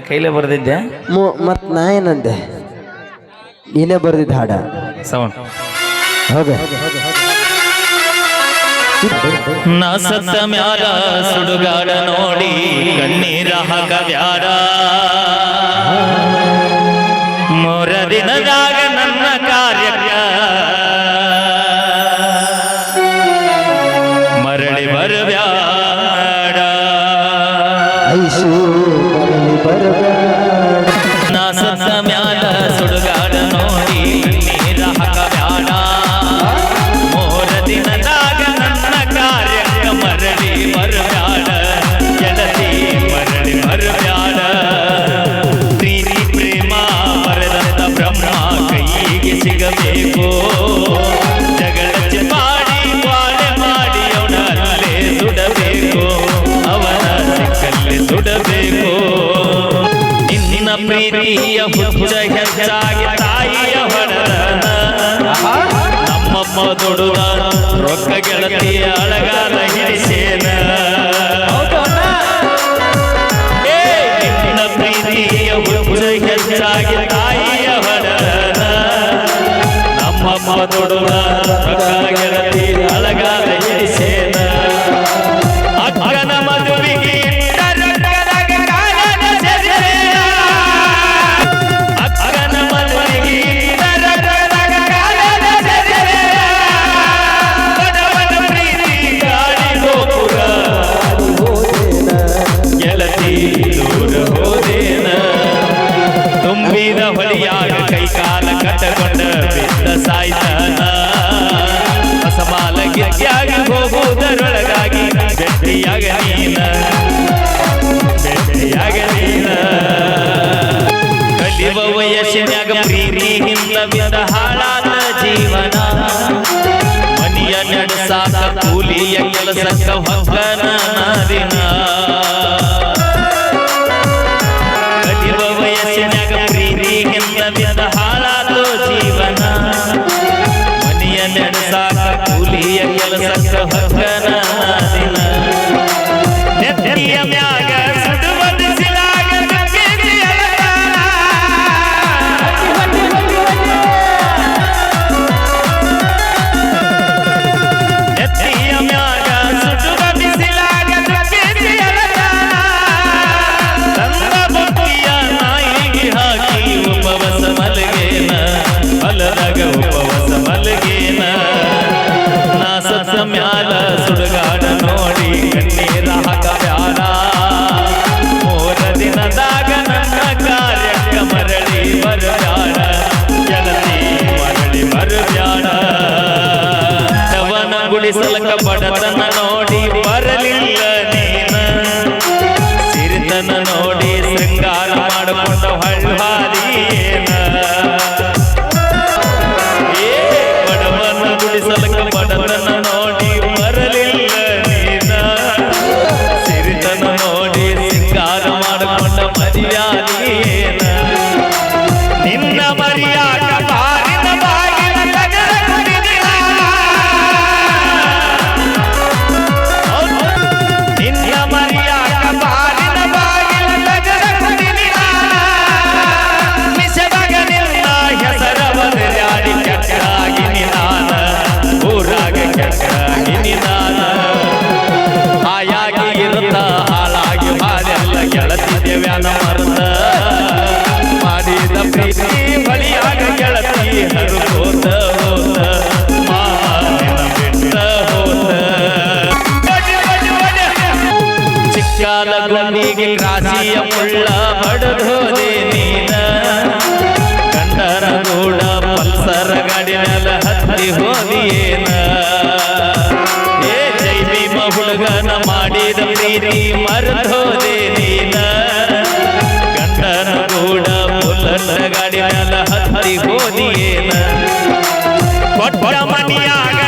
ಕೈಲೇ ಬರ್ದಿದ್ದೆ ಮತ್ತು ನಾ ಏನಂದೆ? ನೀನೇ ಬರ್ದಿದ್ದ ಹಾಡ. ಸೌಂಡ್. ಹೋಗ. ನಾ ಸತ್ತ ಮ್ಯಾರ ಸುಡುಗಾಡ ನೋಡಿ ಕಣ್ಣೀರ ಹಾಕ ವ್ಯಾರ ಮೂರ ದಿನದಾಗ ನಮ್ಮ ದುಡುವ ರೊಕ್ಕ ಗೆಳತಿಯ ಅಳಗಾಲ ಹಿಡಿಸೇನ? ನಿನ್ನ ಪ್ರೀತಿಯ ಹುಡುಗರು ಹೆಚ್ಚಾಗಿ ತಾಯಿಯ ಹೊರನ ನಮ್ಮ ದುಡುವ ರೊಕ್ಕ ಗೆಳತಿಯ ಅಳಗಾಲ ಬಲಿಯಾಗ ಕೈ ಕಾಲ ಕಟ್ಟಕೊಂಡ ಬಿದ್ದ ಸಾಯ್ತಾನ. ಅಸಮಾಲ ಗಿತ್ತಿಯಾಗಿ ಹೋಗುವುದರೊಳಗಾಗಿ ಬೆಟ್ಟಿಯಾಗ ನೀನ ಬೆಟ್ಟಿಯಾಗ ನೀನ ಕಲಿವ ವಯಸ್ಸಿನಾಗ ಪ್ರೀತಿಯಿಂದ ಬಿದ್ದ ಹಾಳಾದ ಜೀವನ. ಮನಿಯ ನಡೆಸಾಕ ಕೂಲಿಯ ಕೆಲಸಕ್ಕ ಹೊಕ್ಕನ ದಿನ ಮುಗಿಲ್ ರಾಶಿಯ ಮುಳ್ಳ ಬಡದೋದೆ ನೀನ. ಕಂಡರ ಗೂಡ ಪಲ್ಸರ ಗಡಿನಲ ಹತ್ತಿ ಹೋದಿಯೇನ ಏ ಜೈವಿ ಭೀಮ ಹುಡುಗನ ಮಾಡಿದ ಪ್ರೀತಿ ಮರದೋದೆ ನೀನ. ಕಂಡರ ಗೂಡ ಪುಲ್ಲನ ಗಡಿನಲ ಹತ್ತಿ ಹೋದಿಯೇನ ಕೊಟ್ಟ ಮನಿಯಾಗ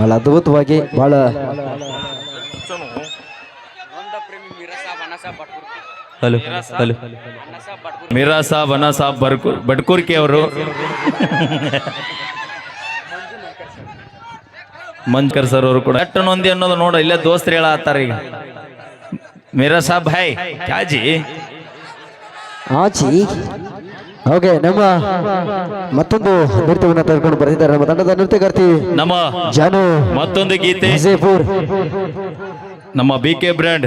ಭಾಳ ಅದ್ಭುತವಾಗಿ ಭಾಳ ಹಲೋ ಹಲೋ. ಮೀರಾ ಸಾಬ್ ಅನಾ ಸಾಬ್ ಬರ್ಕೂರ್ ಬಡ್ಕೂರ್ಕಿ ಅವರು. ಮಂಜ್ಕರ್ ಸರ್ ಅವರು ಕೂಡ. ಎಟ್ಟು ನೊಂದಿ ಅನ್ನೋದು ನೋಡ ಇಲ್ಲೇ ದೋಸ್ತ್ರು ಹೇಳತ್ತಾರ ಈಗ. ಮೀರಾ ಸಾಬ್ ಹಾಯ್ ಕ್ಯಾಜಿ. ಆಚಿ ಓಕೆ ನಮ್ಮ ಮತ್ತೊಂದು ನೃತ್ಯವನ್ನು ತೆಗೆದುಕೊಂಡು ಬರೆದಿದ್ದಾರೆ. ನಮ್ಮ ತಂಡದ ನೃತ್ಯಗಾರ್ತಿ ನಮ್ಮ ಜಾನು ಮತ್ತೊಂದು ಗೀತೆ. ವಿಜಯಪುರ್ ನಮ್ಮ ಬಿ ಕೆ ಬ್ರ್ಯಾಂಡ್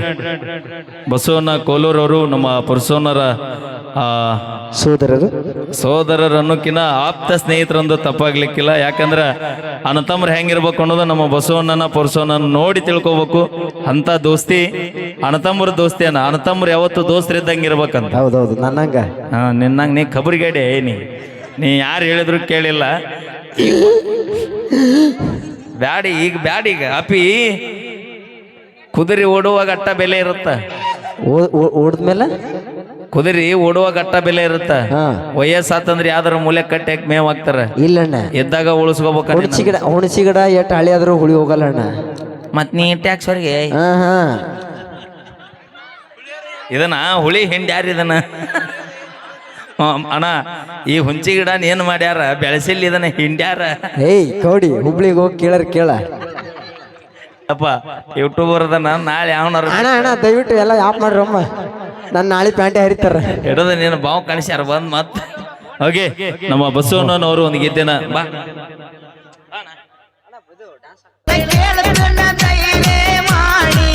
ಬಸವಣ್ಣ ಕೋಲೂರವರು ನಮ್ಮ ಪುರುಷೋನರ ಸೋದರರು ಸೋದರರು? ಅನ್ನೋಕಿನ ಆಪ್ತ ಸ್ನೇಹಿತರಂದು ತಪ್ಪಾಗ್ಲಿಕ್ಕಿಲ್ಲ. ಯಾಕಂದ್ರ ಹೆಂಗೆ ಹೆಂಗಿರ್ಬೇಕು ಅನ್ನೋದು ನಮ್ಮ ಬಸವಣ್ಣನ ಪುರುಷೋನ ನೋಡಿ ತಿಳ್ಕೊಬೇಕು. ಅಂತ ದೋಸ್ತಿ ಅಣ್ಣತಮ್ಮರ ದೋಸ್ತಿ ಅನ್ನ ಅಣ್ಣತಮ್ರು ಯಾವತ್ತು ದೋಸ್ತಿದ್ದಂಗೆ ಇರ್ಬೇಕಂತ ಹೌದೌದು ನನ್ನಂಗ? ಹಾ ನಿನ್ನಂಗೆ ನೀ ಖಬರಿಗೇಡೆ ನೀ. ನೀ ಯಾರು ಹೇಳಿದ್ರು ಕೇಳಿಲ್ಲ. ಬ್ಯಾಡಿ ಈಗ ಬ್ಯಾಡಿ ಈಗ ಅಪಿ ಕುದುರೆ ಓಡುವಾಗ ಅಟ್ಟ ಬೆಲೆ ಇರುತ್ತ. ಓಡಿದ್ಮೇಲೆ? ಕುದುರೆ ಓಡುವಾಗ ಅಟ್ಟ ಬೆಲೆ ಇರುತ್ತ. ವಯಸ್ಸಾತಂದ್ರೆ ಯಾವ್ದಾರ ಮೂಲೆ ಕಟ್ಟಿ ಹಾಕಿ ಮೇವ್ ಹಾಕ್ತಾರ. ಇಲ್ಲಣ್ಣ ಎದ್ದಾಗ ಉಳಿಸ್ಕೋಬೇಕಿಡ ಹುಣಸಿ ಗಿಡ ಹುಣಸಿ ಗಿಡ ಎಷ್ಟು ಹಳಿ ಆದ್ರೂ ಹುಳಿ ಹೋಗಲ್ಲ ಅಣ್ಣ. ಮತ್ ನೀ ಟ್ಯಾಕ್ಸ್ ಹಾ ಇದನ್ನ ಹುಳಿ ಹಿಂಡಿ ಯಾರು ಇದನ್ನ? ಅಣ್ಣ ಈ ಹುಂಚಿ ಗಿಡ ಏನ್ ಮಾಡ್ಯಾರ? ಬೆಳೆಸಿಲ್ಲ ಇದನ್ನ ಹಿಂಡ್ಯಾರ? ಏಯ್ ಕೌಡಿ ಹುಬ್ಳಿಗೆ ಹೋಗಿ ಕೇಳರ್ ಕೇಳ. ಅಪ್ಪ ಯೂಟ್ಯೂಬರ್ ಅದನ್ನ ನಾಳೆ ಯಾವನರ ಅಣ್ಣ ಅಣ್ಣ ದಯವಿಟ್ಟು ಎಲ್ಲ ಆಫ್ ಮಾಡ್ರಮ್ಮ ನನ್ನ ನಾಳೆ ಪ್ಯಾಂಟ್ ಹರಿತಾರ. ಹಿಡದ ನೀನು ಬಾವು ಕಾಣಿಸ್ಯಾರ ಬಂದ್ ಮತ್ತೆ ಓಕೆ ನಮ್ಮ ಬಸವಣ್ಣನವರು ಒಂದು ಗೀತೆನ ಬಾ.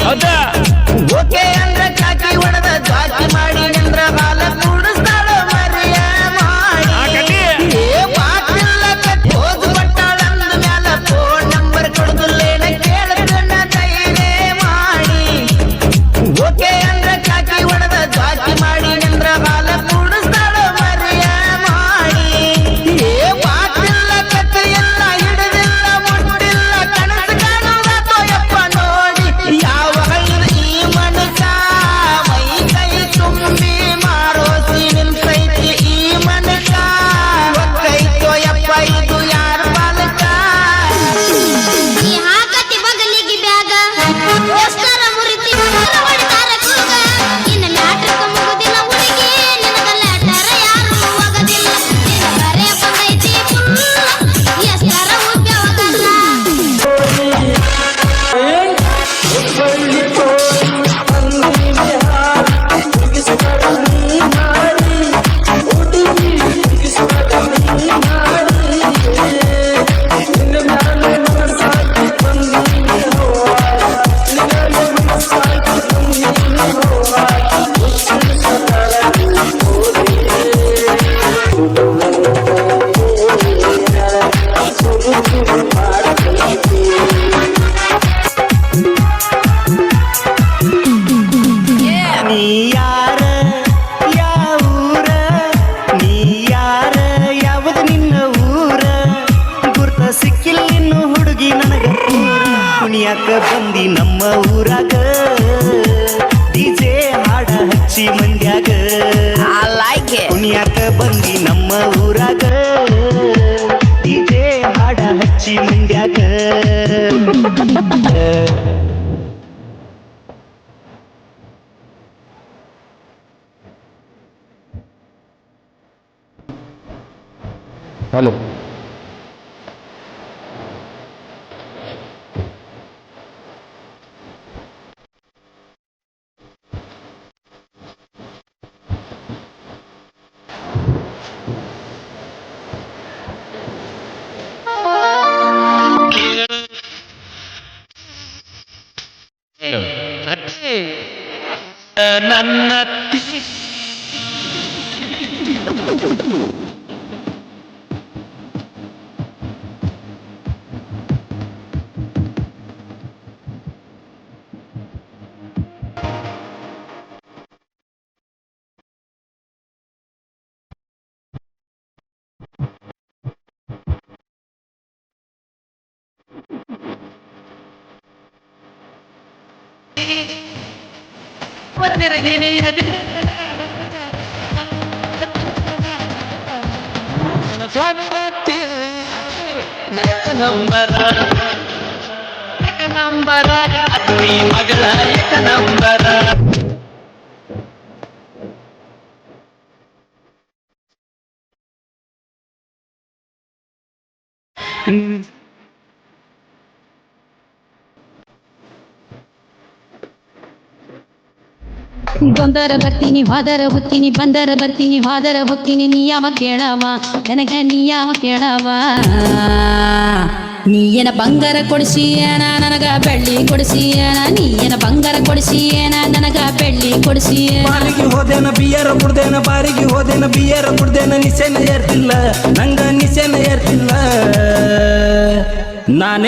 ಹೌದಾ? ಓಕೆ ಅಂದ್ರ ಹೊಡೆದ ಬಂದಿ ನಮ್ಮ ಊರಾಗ. ಡಿಜೆ ಹಾಡ ಹಚ್ಚಿ ಮಂಡ್ಯಾಗ. Hello Jannat Thank you. ಬಂದಿರಿದ್ದೀನಿ ಸ್ವಾಮಿ ನಂಬರ ನಂಬರ ಮಗಳ ಬಂದರ ಬರ್ತೀನಿ, ವಾದರ ಹೋಗ್ತೀನಿ ಬಂದರ ಬರ್ತೀನಿ ಹೋದರ ಹೋಗ್ತೀನಿ ನೀ ಯಾವ ಕೇಳವ, ನನಗೆ ನೀ ಯಾವ ಕೇಳವ. ನೀ ಏನ ಬಂಗಾರ ಕೊಡಿಸಿಯೇನ, ನನಗ ಬೆಳ್ಳಿ ನೀ ಏನ ಬಂಗಾರ ಕೊಡಿಸಿಯೇನ, ನನಗ ಬೆಳ್ಳಿ ಕೊಡಿಸಿಯ ಬಾರಿಗೆ ಹೋದೇನ, ಬಿಯರ ಕುಡ್ದೇನ ಬಾರಿಗೆ ಹೋದೇನ, ಬಿಯರ ಕುಡ್ದೇನ, ನಿಸೆನ ಏರ್ತಿಲ್ಲ, ನಂಗ ನಿಸೆನ ಏರ್ತಿಲ್ಲ. ನಾನೇ